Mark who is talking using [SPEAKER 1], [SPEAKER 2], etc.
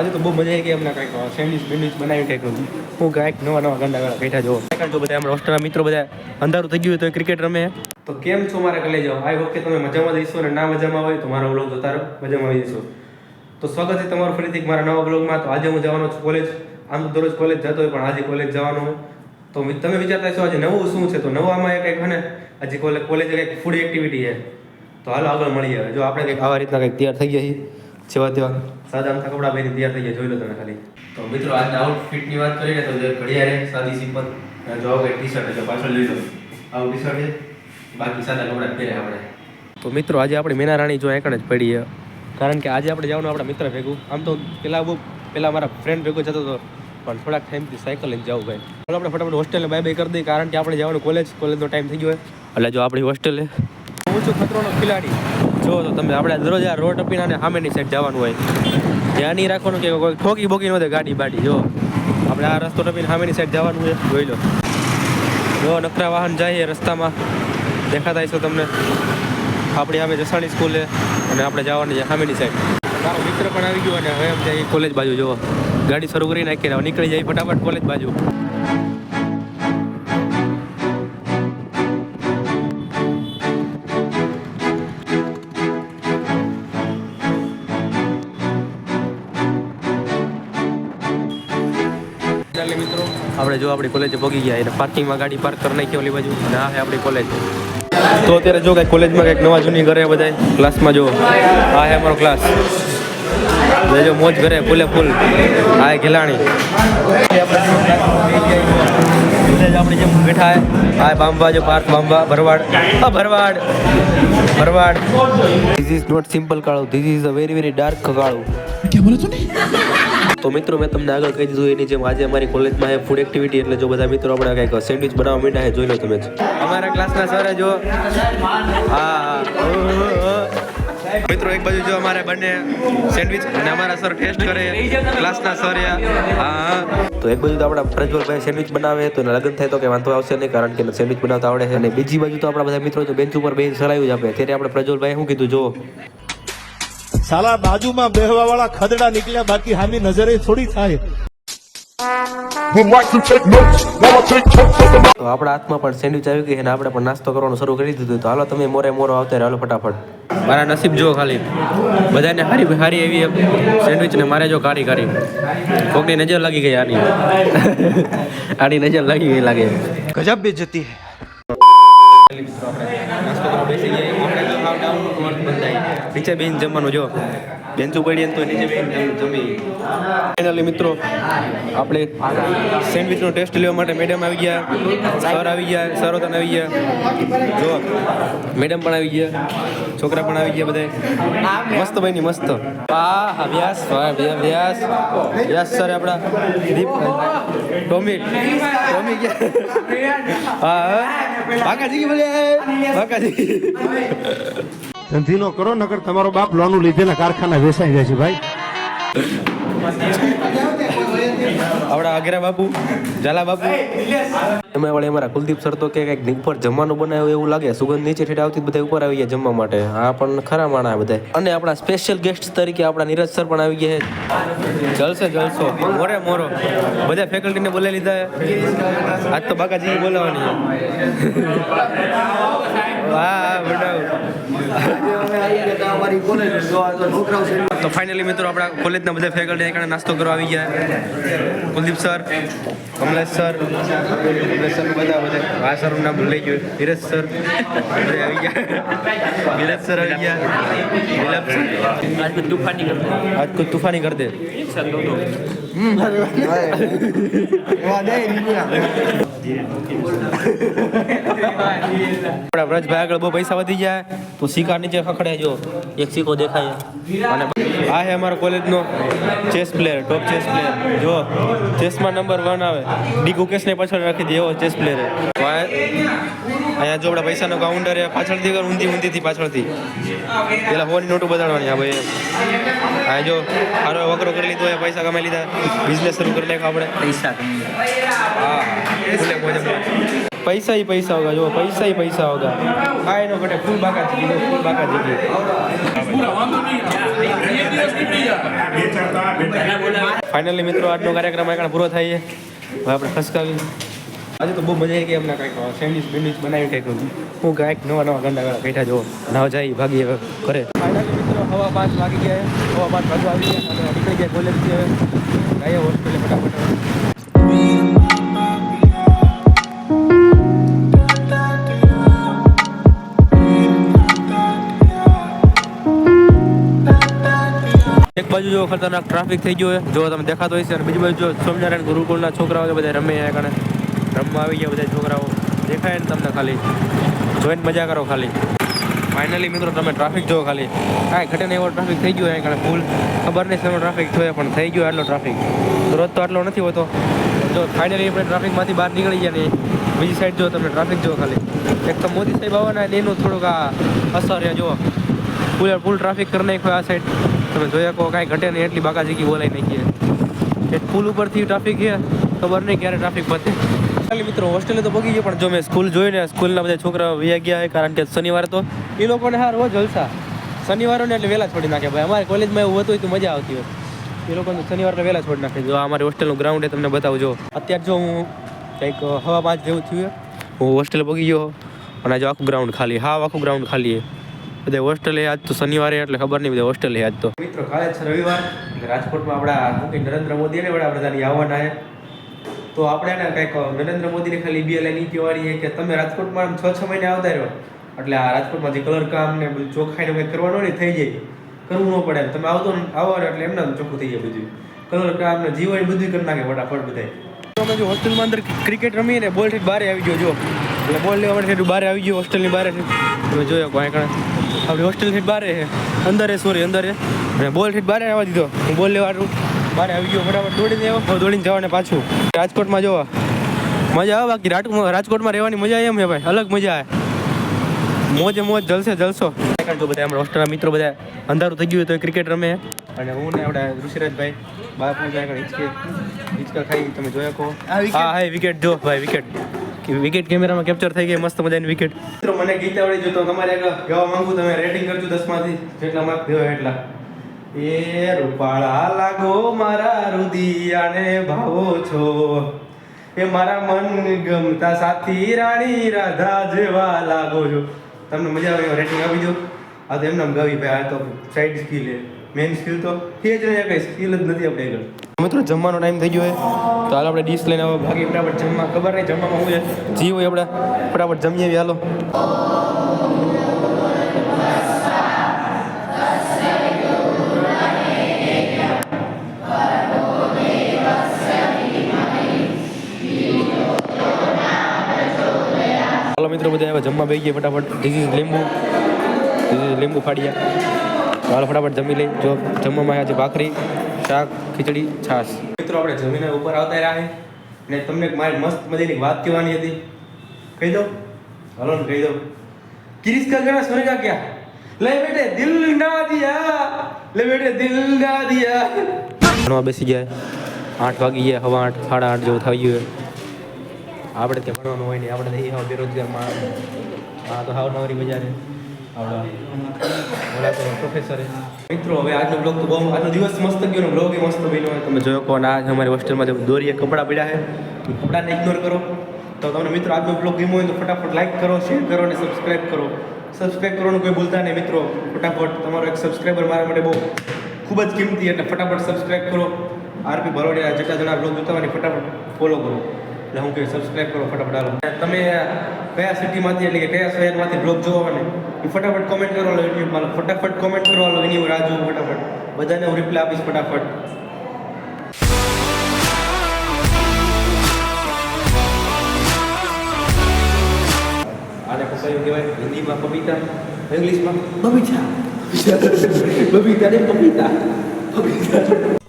[SPEAKER 1] આજે તો બહુ મજા આવી ગઈ અમને કંઈક સેન્ડવિચ બેન્ડવિચ બનાવી કંઈક. હું કંઈક નવા નવા ગંદા ગળા બેઠા જો કે બધા અમારા હોસ્ટેલના મિત્રો બધા અંધારું થઈ ગયું તો ક્રિકેટ રમે. તો કેમ છો મારા કલે જાઓ? આઈ કે તમે મજામાં જઈશો અને ના મજામાં હોય તો મારો બ્લોગ જોતા રહો મજામાં આવી જશો. તો સ્વાગત છે તમારું ફરીથી મારા નવા બ્લોગમાં તો આજે હું જવાનો છું કોલેજ આમ તો દરરોજ કોલેજ જતો હોય, પણ આજે કોલેજ જવાનું તો તમે વિચારતા હશો, આજે નવું શું છે? તો નવામાં એ કંઈક છે ને આજે કોલેજ કોલેજ કંઈક ફૂડ એક્ટિવિટી છે. તો હાલો આગળ મળીએ જો આપણે કંઈક આવા રીતના કંઈક તૈયાર થઈ ગયા છીએ. જેવા તેવા સાદા અમથા કપડાં પહેરી તૈયાર થઈ ગયા જોઈ લો તમે ખાલી. તો મિત્રો આજના આઉટફિટની વાત કરીએ તો જે ઘડિયાળે સાદી સિમ્પલ. જો કંઈક ટી શર્ટ જો પાછળ લઈ લો. આવું ટી શર્ટ છે બાકી સાદા કપડાં પહેરે આપણે. તો મિત્રો આજે આપણે મેના રાણી જો એકણ જ પડી છે. કારણ કે આજે આપણે જવાનું આપણા મિત્ર ભેગું. આમ તો પેલા બહુ પેલા મારા ફ્રેન્ડ ભેગો જતો હતો પણ થોડાક ટાઈમથી સાયકલ લઈને જવું ભાઈ. ચાલો આપણે ફટાફટ હોસ્ટેલને બાય બાય કરી દઈએ કારણ કે આપણે જવાનું કોલેજ કોલેજનો ટાઈમ થઈ ગયો હોય એટલે જો આપણી હોસ્ટેલે હું છું ખતરોનો ખિલાડી. જો તો તમે આપણે દરરોજ આ રોડ ટપીને અને સામેની સાઈડ જવાનું હોય. ધ્યાન નહીં રાખવાનું કે કોઈ ઠોકી બોકી ન ગાડી બાડી, જો. આપણે આ રસ્તો ટપીને સામેની સાઈડ જવાનું હોય જોઈ લો. જો, નકરા વાહન જાય રસ્તામાં. દેખાતા હશો તમને. આપણી સામે જસાણી સ્કૂલે અને આપણે જવાની છે સામેની સાઈડ મારો મિત્ર પણ આવી ગયો અને હવે એમ કોલેજ બાજુ, જો. ગાડી શરૂ કરી નાખીને નીકળી જાય ફટાફટ કોલેજ બાજુ. આપણે જો આપણી કોલેજે પહોંચી ગયા એટલે પાર્કિંગમાં ગાડી પાર્ક કરી નાખી ઓલી બાજુ. અને આ છે આપણી કોલેજ તો અત્યારે જો કાંઈ કોલેજમાં કંઈક નવા જૂની ઘરે બધા ક્લાસમાં જો. આ છે અમારો ક્લાસ જો મોજ ઘરે, ફૂલે ફૂલ. આ ઘેલાણી. આપણે જેમ બેઠા હે આ બાંબા, જો પાર્ક બાંબા, ભરવાડ. આ ભરવાડ ભરવાડ. ધીસ ઇઝ નોટ સિમ્પલ કાળું this is a very very dark કાળું. તો મિત્રો મેં તમને આગળ કહી દીધું એની જેમ આજે અમારી કોલેજમાં એ ફૂડ એક્ટિવિટી એટલે જો બધા મિત્રો આપણે કંઈક સેન્ડવિચ બનાવવા માંડ્યા જોઈ લો તમે. અમારા ક્લાસના સર જો હા મિત્રો એક બાજુ જો અમારે બંને સેન્ડવિચ અને અમારા સર ટેસ્ટ કરે. ક્લાસના સર હા તો એક બાજુ તો આપણા પ્રજ્વલભાઈ સેન્ડવિચ બનાવે તો એને લગ્ન થાય તો કે વાંધો આવશે નહીં કારણ કે સેન્ડવિચ બનાવતા આવડે છે. અને બીજી બાજુ તો આપણા બધા મિત્રો તો બેન્ચ ઉપર બેસી સરાયું જ આપે. ત્યારે આપણે પ્રજ્વલભાઈ શું કીધું જો
[SPEAKER 2] સાલા બાજુમાં બેહવા વાળા ખદડા નીકળ્યા બાકી હામી નજરે થોડી થાય.
[SPEAKER 1] તો આપણા હાથમાં પણ સેન્ડવિચ આવી ગઈ અને આપણે પણ નાસ્તો કરવાનું શરૂ કરી દીધું તો હાલો તમે મોરે મોરો આવતા હાલો ફટાફટ. મારા નસીબ જો ખાલી. બધાને હારી હારી એવી સેન્ડવિચ ને મારે જો કાઢી કાઢી. કોકની નજર લાગી ગઈ આની. આની નજર લાગી ગઈ લાગે.
[SPEAKER 2] ગજબ બેજતી હે
[SPEAKER 1] નાસ્તો કરવા બેસી ગયા આપણે તો હાવ ડાઉન ટુ અર્થ બંધાઈ નીચે બેન જમવાનું, જો. બેન્ચ પડીએ તો નીચે બેન જમી. ફાઇનલી મિત્રો, આપણે સેન્ડવિચનો ટેસ્ટ લેવા માટે મેડમ આવી ગયા, સર આવી ગયા સરોતન આવી ગયા. જો, મેડમ પણ આવી ગયા, છોકરા પણ આવી ગયા બધા મસ્ત બની, મસ્ત. હા વ્યાસ વ્યાસ વ્યાસ સર આપણા. દીપ ટોમી ટોમી ગયા. હા બાકાજી બોલે બાકાજી
[SPEAKER 2] ધંધીનો કરો, નકર તમારો બાપ લોનું લીધેલા કારખાના વેચાઈ જાય છે, ભાઈ.
[SPEAKER 1] આપણા આગ્રા બાપુ, ઝાલા બાપુ. તમે વળે કુલદીપ સર કે કંઈક ઉપર જમવાનું બનાવ્યું એવું લાગે. સુગંધ નીચે ઠેઠ આવતી બધા ઉપર આવી ગયા જમવા માટે. આ પણ ખરા માણા બધા અને આપણા સ્પેશિયલ ગેસ્ટ તરીકે આપણા નીરજ પણ આવી ગયા છે. જલસે, જલસો. મોરે બધા ફેકલ્ટીને બોલાવી લીધા આજ તો બાકાજી બોલાવાની વાહ. તો ફાઇનલી મિત્રો આપણા કોલેજના બધા ફેકલ્ટી એકણે નાસ્તો કરવા આવી ગયા. કુલદીપ સર કમલેશ સર કમલેશ બધા બધા આ સર નામ ભૂલાઈ ગયું. ધીરજ સર આવી ગયા. ધીરજ સર આવી ગયા.
[SPEAKER 3] આજ કોઈ તુફાની કર
[SPEAKER 1] આજ કોઈ તુફાની કર દે.
[SPEAKER 3] સર દો દો
[SPEAKER 1] આપણા વ્રજભાઈ આગળ બહુ પૈસા વધી જાય તો સિક્કા નીચે ખખડાય જો. એક સિક્કો દેખાય. અને આ છે અમારો કોલેજનો chess player top chess player જો ચેસમાં નંબર વન આવે. ડી ગુકેશને પાછળ રાખી દે એવો ચેસ પ્લેયર અહીંયા જો આપણા પૈસાનો કાઉન્ટર એ પાછળથી કર ઊંધી ઊંધીથી પાછળથી. પેલા હોવાની નોટો બતાડવાની આ ભાઈ અહીંયા જો સારો વકરો કરી લીધો એ પૈસા કમાઈ લીધા. બિઝનેસ શરૂ કરી નાખ્યો આપણે.
[SPEAKER 3] પૈસા કમાઈ
[SPEAKER 1] હા. ફૂલે મોજે મોજ. पैसा ही पैसा होगा जो पैसा ही पैसा होगा આ એનો ઘટે ફૂલ બાકા ચીકી જો ફૂલ બાકા ચીકી ફાઇનલી મિત્રો આજનો કાર્યક્રમ આગળ પૂરો થાય છે હવે આપણે ખસકાવી આજે તો બહુ મજા આવી ગઈ અમને કાંઈક સેન્ડવિચ બેન્ડવિચ બનાવી કાંઈક હું કાંઈક નવા નવા ગંદા ગળા બેઠા જો ના જાય ભાગી હવે ઘરે ફાઇનલી મિત્રો હવા પાંચ વાગી ગયા છે. હવા પાંચ વાગવા આવી ગયા અને નીકળી ગયા કોલેજથી હવે ગાઈએ હોસ્ટેલે ફટાફટ બાજુ જો ખતરનાક ટ્રાફિક થઈ ગયો છે. જો તમે દેખાતો હશે અને બીજી બાજુ જો સ્વામિનારાયણ ગુરુકુળના છોકરાઓ બધા રમે એ કણે રમવા આવી ગયા બધા છોકરાઓ. દેખાય ને તમને ખાલી. જોઈને મજા કરો ખાલી. ફાઇનલી મિત્રો તમે ટ્રાફિક જો ખાલી. કાંઈ ઘટે એવો ટ્રાફિક થઈ ગયો કારણ ફૂલ ખબર નહીં શેનો ટ્રાફિક થયો પણ થઈ ગયો આટલો ટ્રાફિક રોજ તો આટલો નથી હોતો. જો ફાઇનલી આપણે ટ્રાફિકમાંથી બહાર નીકળી ગયા ને બીજી સાઈડ જો તમે ટ્રાફિક જો ખાલી. એક તો મોદી સાહેબ આવવાના એનું થોડુંક આ અસર જુઓ. ફૂલ ફૂલ ટ્રાફિક કરી નાખ્યો આ સાઈડ તમે જોયા કહો કાંઈ ઘટે નહીં, એટલી બાકાજીકી બોલાઈ નાખીએ એ પુલ ઉપરથી ટ્રાફિક છે, ખબર નહીં ક્યારે ટ્રાફિક પતે. મિત્રો હોસ્ટેલે તો પગી ગયો, પણ જો મેં સ્કૂલ જોઈને સ્કૂલના બધા છોકરા વયા ગયા છે, કારણ કે શનિવારે તો એ લોકોને હા, રોજ જલસા શનિવારે એટલે વહેલા છોડી નાખે ભાઈ. અમારે કોલેજમાં એવું હતું, તો મજા આવતી હોય. એ લોકોને શનિવારે વહેલા છોડી નાખે. જો અમારે હોસ્ટેલનું ગ્રાઉન્ડ એ તમને બતાવું, જો. અત્યારે જો હું કંઈક હવા પાંચ જેવું થયું હું હોસ્ટેલ પગી ગયો, અને આજે આખું ગ્રાઉન્ડ ખાલી હા, આખું ગ્રાઉન્ડ ખાલી છે. બધા હોસ્ટેલે આજ તો શનિવારે એટલે ખબર નહીં બધા હોસ્ટેલે આજ તો. મિત્રો કાલે છે રવિવાર. રાજકોટમાં આપણા કે નરેન્દ્ર મોદી ને વડાપ્રધાન આવવાના છે. તો આપણે એને કંઈક નરેન્દ્ર મોદીને ખાલી બે લાઈન ઈ કહેવાની કે તમે રાજકોટમાં છ છ મહિને આવતા રહ્યો. એટલે આ રાજકોટમાં જે કલર કામ ને બધું ચોખ્ખાઈને કંઈક કરવાનું નહીં થઈ જાય. કરવું ન પડે તમે આવતો આવો એટલે એમને ચોખ્ખું થઈ જાય બધું. કલર કામ ને જીવન બધું કરી નાખે ફટાફટ બધાય. અમે જો હોસ્ટેલમાં અંદર ક્રિકેટ રમીએ ને બોલ બહાર આવી ગયો, જો. એટલે બોલ લેવા માટે બહાર આવી ગયો, હોસ્ટેલની બહાર તમે જોયો કોઈ કણે આપણી હોસ્ટેલ ઠીક બહાર છે. અંદર સોરી અંદર અને બોલ ઠીક બારે આવવા દીધો. હું બોલ લેવા બારે આવી ગયો ફટાફટ દોડીને આવ્યો દોડીને જવાને પાછું. રાજકોટમાં જોવા. મજા આવે બાકી રાજકોટમાં રાજકોટમાં રહેવાની મજા એમ છે ભાઈ. અલગ મજા આવે. મોજે મોજ જલસે જલસો. જો બધા અમારા હોસ્ટેલના મિત્રો બધા. અંધારું થઈ ગયું તો ક્રિકેટ રમે. અને હું ને આપણે ઋષિરાજભાઈ બાપુ જાય હિંચકે હિંચકા ખાઈ તમે જોયા કહો હા હા વિકેટ જો ભાઈ વિકેટ વિકેટ કેમેરામાં કેપ્ચર થઈ ગઈ, મસ્ત મજાની વિકેટ. મિત્રો, મને ગીત આવડી જો તો તમારે ગાવા માંગુ, તમે રેટિંગ કરજો દસમાંથી, જેટલા માર્ક દેવા એટલા. એ રૂપાળા લાગો મારા રુદિયાને ભાવો છો. એ મારા મન ગમતા સાથી રાણી રાધા જેવા લાગો છો. તમને મજા આવે રેટિંગ આપી દો આ તો એમને ગાવી ભાઈ, આ તો સાઈડ સ્કિલ છે. મેઇન સ્કિલ તો એ જ રહ્યા કઈ સ્કિલ જ નથી આપણે આગળ. મિત્રો, જમવાનો ટાઈમ થઈ ગયો છે. તો હાલ આપણે ડીશ લઈને આવે. ભાગી ફટાફટ જમવા. ખબર નહીં જમવામાં હોય જી હોય આપણે. ફટાફટ જમીએ હાલો. મિત્રો, બધા આવ્યા જમવા બેસી ગયા ફટાફટ. લીંબુ. લીંબુ ફાડિયા. હાલો ફટાફટ જમી લઈ. જો જમવામાં આજે ભાખરી શાક ખીચડી છાશ. મિત્રો આપણે જમીને ઉપર આવતા રહ્યા અને તમને મારી મસ્ત મજાની વાત કહેવાની હતી. કહી દો હલો ને કહી દો કિરીસ કા ગાના સ્વર્ગ કા ક્યાં લે બેટે દિલ ના દિયા. લે બેટે દિલ ના દિયા. ભણવા બેસી ગયા. આઠ વાગી ગયા હવા આઠ સાડા આઠ જેવું થઈ ગયું આપણે ત્યાં ભણવાનું હોય નહીં આપણે નહીં એ બેરોજગાર માણસ હા તો હાવ નવરી બજારે ઓલા પ્રોફેસર મિત્રો હવે આજનો બ્લોગ તો બહુ આજનો દિવસ મસ્ત ગયો બ્લોગ એ મસ્ત બન્યો હોય. તમે જોયો કોણ? આ અમારી હોસ્ટેલમાં જે દોરીએ કપડાં પડ્યા છે. કપડાને ઇગ્નોર કરો. તો તમને મિત્રો આજનો બ્લોગ ગમ્યો હોય તો ફટાફટ લાઈક કરો શેર કરો અને સબસ્ક્રાઈબ કરો. સબસ્ક્રાઈબ કરવાનું કોઈ ભૂલતા નહીં મિત્રો. ફટાફટ. તમારો એક સબસ્ક્રાઈબર મારા માટે બહુ ખૂબ જ કિંમતી એટલે ફટાફટ સબસ્ક્રાઈબ કરો. આરપી ભરોડિયા જેટલા જણા બ્લોગ જોતા હોય ને ફટાફટ ફોલો કરો. એટલે હું કહ્યું સબસ્ક્રાઈબ કરો ફટાફટ તમે કયા સિટીમાંથી એટલે કે કયા શહેરમાંથી બ્લોગ જોવા ને એ ફટાફટ કોમેન્ટ કરો હાલો યુટ્યુબમાં ફટાફટ કોમેન્ટ કરો લો એની રાહ જોઉં ફટાફટ. બધાને હું રિપ્લાય આપીશ ફટાફટ. આને પપ્પાયું કહેવાય? હિન્દીમાં પપીતા ઇંગ્લિશમાં બબીતા બબીતા ને પપીતા. પપીતા.